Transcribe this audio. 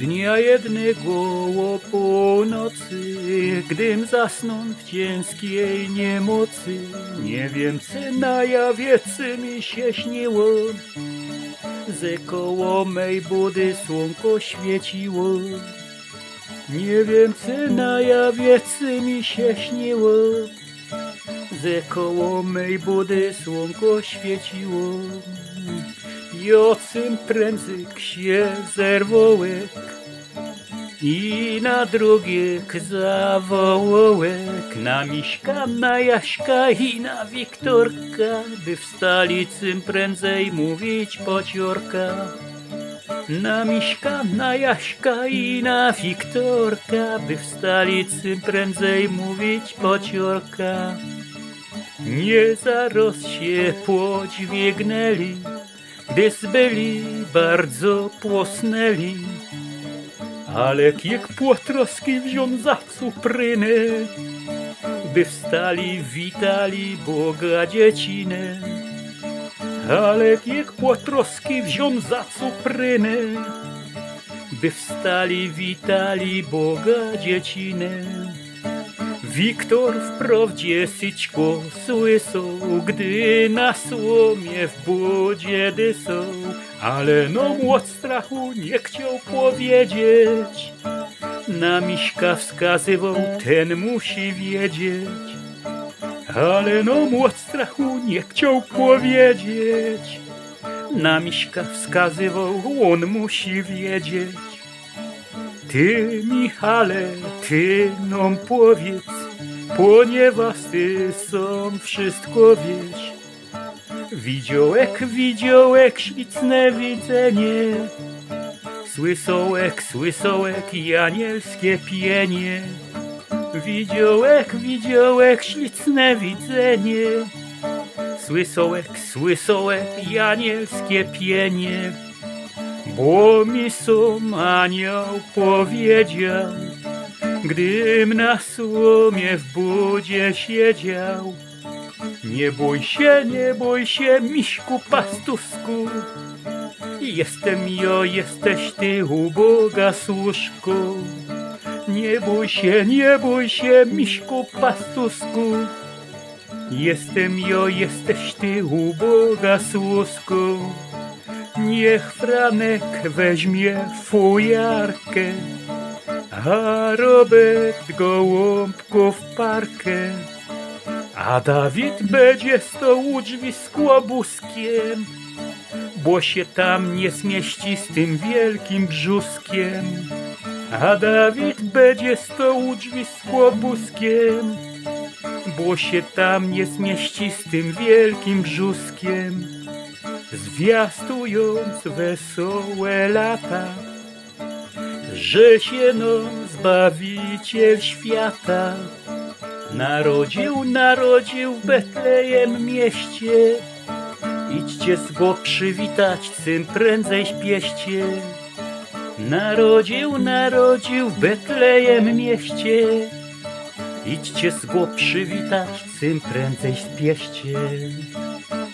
Dnia jednego o północy, gdym zasnął w ciężkiej niemocy, nie wiem, czy na jawiece mi się śniło, ze koło mej budy słonko świeciło. Nie wiem, czy na jawiece mi się śniło, ze koło mej budy słonko świeciło. Jocym prędzyk się zerwołek i na drugiek zawołek na Miśka, na Jaśka i na Wiktorka, by wstali cym prędzej mówić pociorka. Na Miśka, na Jaśka i na Wiktorka, by wstali cym prędzej mówić pociorka. Nie zaroz się podźwignęli, gdyż byli bardzo płosnęli. Ale jak płotroski wziął za cuprynę, by wstali, witali Boga dziecinę. Ale jak płotroski wziął za cuprynę, by wstali, witali Boga dziecinę. Wiktor wprawdzie syćko słysał, gdy na słomie w budzie dysał, ale no od strachu nie chciał powiedzieć. Na miśka wskazywał, ten musi wiedzieć. Ale no od strachu nie chciał powiedzieć. Na miśka wskazywał, on musi wiedzieć. Ty, Michale, ty nam powiedz, ponieważ ty sam wszystko wiesz. Widziołek, widziołek, ślicne widzenie. Słysołek, słysołek, janielskie pienie. Widziołek, widziołek, ślicne widzenie. Słysołek, słysołek, janielskie pienie. Bo mi sam anioł powiedział, gdym na słomie w budzie siedział. Nie bój się, nie bój się, miśku pastusku. Jestem jo, jesteś ty, uboga służku. Nie bój się, nie bój się, miśku pastusku. Jestem jo, jesteś ty, uboga służku. Niech Franek weźmie fujarkę, a Robert gołąbków parkę. A Dawid będzie stał u drzwi z kłobuskiem, bo się tam nie zmieści z tym wielkim brzuskiem. A Dawid będzie stał u drzwi z kłobuskiem, bo się tam nie zmieści z tym wielkim brzuskiem. Zwiastując wesołe lata, że się nam Zbawiciel świata narodził, narodził w Betlejem mieście. Idźcie z go przywitać, cym prędzej śpieście. Narodził, narodził w Betlejem mieście. Idźcie z go przywitać, cym prędzej śpieście.